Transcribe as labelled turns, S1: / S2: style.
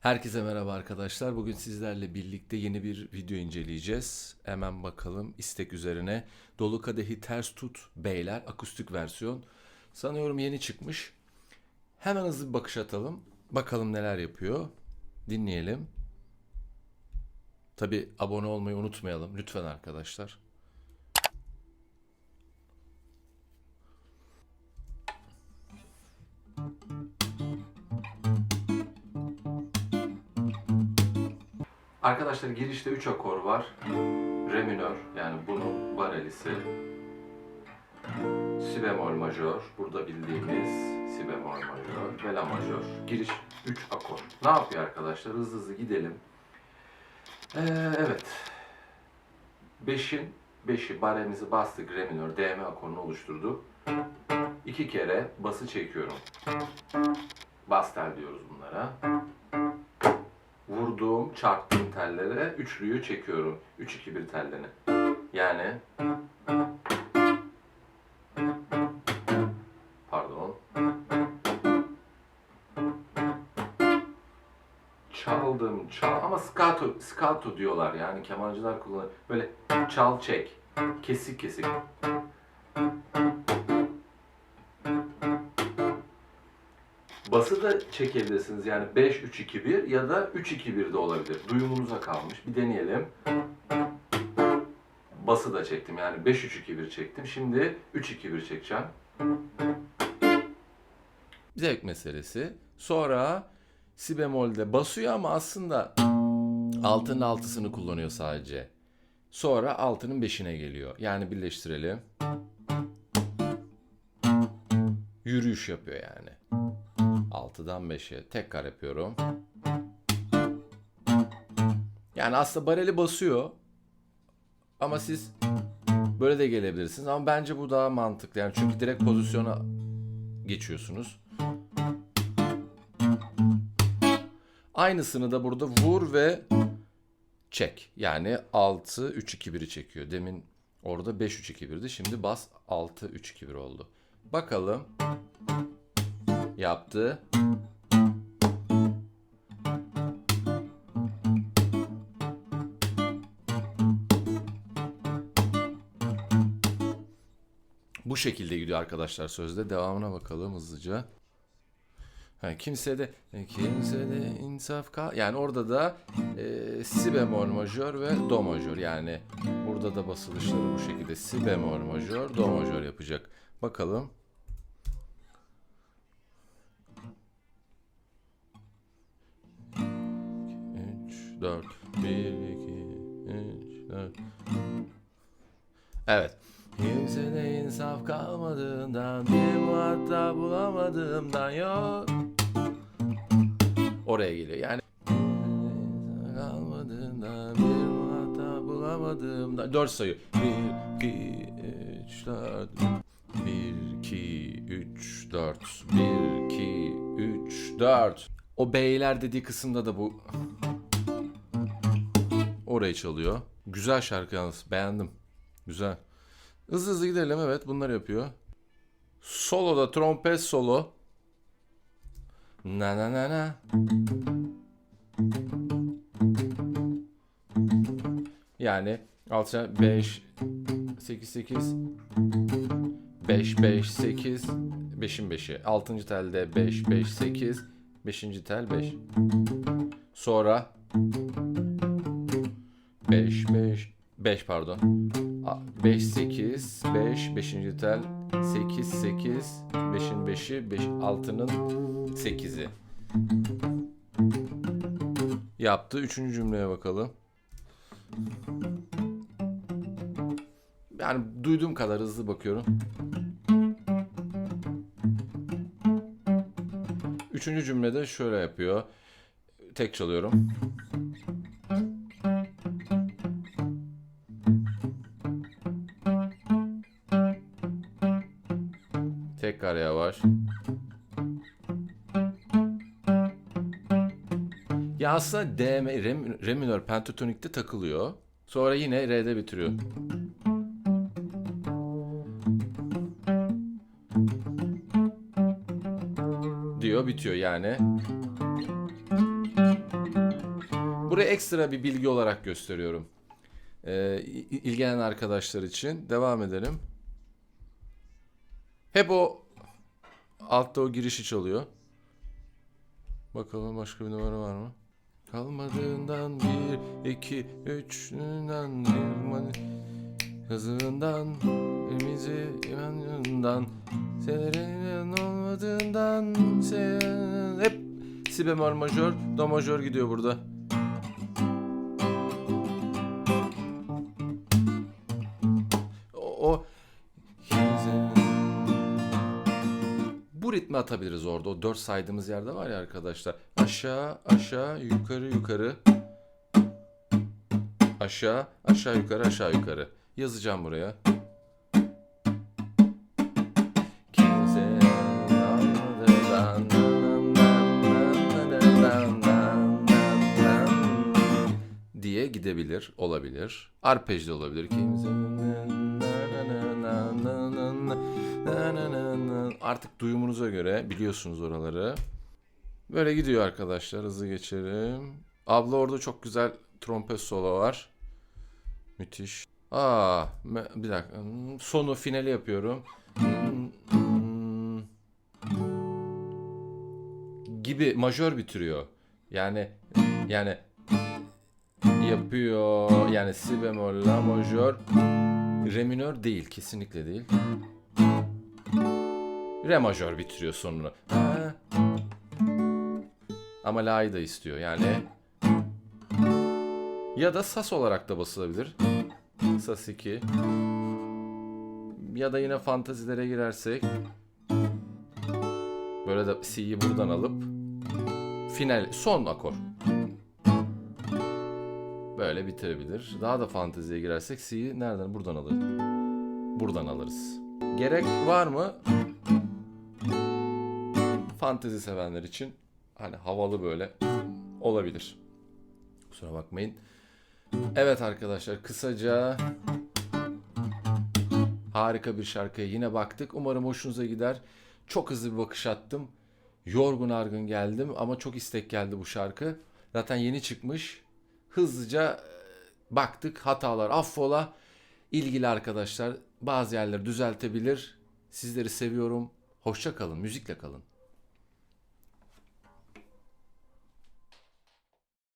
S1: Herkese merhaba arkadaşlar. Bugün sizlerle birlikte yeni bir video inceleyeceğiz. Hemen bakalım istek üzerine. Dolu Kadehi Ters Tut Beyler akustik versiyon. Sanıyorum yeni çıkmış. Hemen hızlı bir bakış atalım. Bakalım neler yapıyor. Dinleyelim. Tabi abone olmayı unutmayalım lütfen arkadaşlar. Arkadaşlar girişte 3 akor var. Re minör yani bunun barelisi. Si bemol majör, burada bildiğimiz si bemol majör ve la majör. Giriş 3 akor. Ne yapıyor arkadaşlar? Hızlı hızlı gidelim. Ee, evet. 5'in 5'i baremizi bastık re minör, DM akorunu oluşturduk. İki kere bası çekiyorum. Bas tel diyoruz bunlara vurduğum, çarptığım tellere üçlüyü çekiyorum. 3-2-1 tellerini. Yani ama scato scato diyorlar yani kemancılar kullanıyor. Böyle çal çek. Kesik kesik. Bası da çekebilirsiniz yani 5-3-2-1 ya da 3-2-1 de olabilir. Duyumunuza kalmış. Bir deneyelim. Bası da çektim yani 5-3-2-1 çektim. Şimdi 3-2-1 çekeceğim. Zevk meselesi. Sonra si bemolde basıyor ama aslında altının altısını kullanıyor sadece. Sonra altının beşine geliyor. Yani birleştirelim. Yürüyüş yapıyor yani. 6'dan 5'e tekrar yapıyorum. Yani aslında bareli basıyor. Ama siz böyle de gelebilirsiniz. Ama bence bu daha mantıklı. Yani çünkü direkt pozisyona geçiyorsunuz. Aynısını da burada vur ve çek. Yani 6 3 2 1'i çekiyor. Demin orada 5 3 2 1'di. Şimdi bas 6 3 2 1 oldu. Bakalım yaptı. Bu şekilde gidiyor arkadaşlar sözde. Devamına bakalım hızlıca. Ha, kimse de kimse de insaf kal yani orada da e, si bemol majör ve do majör yani burada da basılışları bu şekilde si bemol majör do majör yapacak. Bakalım. 4 1 2 3 4 Evet. Kimsede insaf kalmadığından bir muhatap bulamadığımdan yok. Oraya geliyor. Yani kalmadığından bir muhatap bulamadığımdan 4 sayı. 1 2 3 4 1 2 3 4 1 2 3 4 O beyler dediği kısımda da bu Orayı çalıyor. Güzel şarkı yalnız. Beğendim. Güzel. Hızlı hızlı gidelim. Evet bunlar yapıyor. Solo da trompet solo. Na na na na. Yani altta 5 8 8 5 5 8 5'in 5'i. 6. telde 5 5 8 5. tel 5. Sonra 5 5 5 pardon. 5 8 5 5. tel 8 8 5'in 5'i 5 6'nın 8'i. Yaptı. Üçüncü cümleye bakalım. Yani duyduğum kadar hızlı bakıyorum. Üçüncü cümlede şöyle yapıyor. Tek çalıyorum. Tekrar yavaş. Ya aslında D, re, re minör pentatonikte takılıyor. Sonra yine R'de bitiriyor. diyor bitiyor yani. Buraya ekstra bir bilgi olarak gösteriyorum. Ee, ilgilenen arkadaşlar için devam edelim. Hep o altta o girişi çalıyor. Bakalım başka bir numara var mı? Kalmadığından bir, iki, üçünden bir mani Hızından, imizi yanından Senin olmadığından sen Hep si bemol majör, do majör gidiyor burada. Ritmi atabiliriz orada. O 4 saydığımız yerde var ya arkadaşlar. Aşağı, aşağı, yukarı, yukarı. Aşağı, aşağı, yukarı, aşağı, yukarı. Yazacağım buraya. Diye gidebilir, olabilir. Arpej de olabilir. Kimse Artık duyumunuza göre biliyorsunuz oraları. Böyle gidiyor arkadaşlar. Hızlı geçelim. Abla orada çok güzel trompet solo var. Müthiş. Aa, bir dakika. Hmm, Sonu finali yapıyorum. Hmm. Gibi majör bitiriyor. Yani yani yapıyor. Yani si bemol la majör. Re minör değil, kesinlikle değil. Re majör bitiriyor sonunu. Ama la'yı da istiyor yani. Ya da sas olarak da basılabilir. Sas 2. Ya da yine fantazilere girersek. Böyle de C'yi buradan alıp final son akor. Böyle bitirebilir. Daha da fanteziye girersek C'yi nereden? Buradan alırız. Buradan alırız. Gerek var mı? Fantezi sevenler için hani havalı böyle olabilir. Kusura bakmayın. Evet arkadaşlar kısaca harika bir şarkıya yine baktık. Umarım hoşunuza gider. Çok hızlı bir bakış attım. Yorgun argın geldim ama çok istek geldi bu şarkı. Zaten yeni çıkmış. Hızlıca e, baktık hatalar affola. İlgili arkadaşlar bazı yerleri düzeltebilir. Sizleri seviyorum. Hoşça kalın. Müzikle kalın.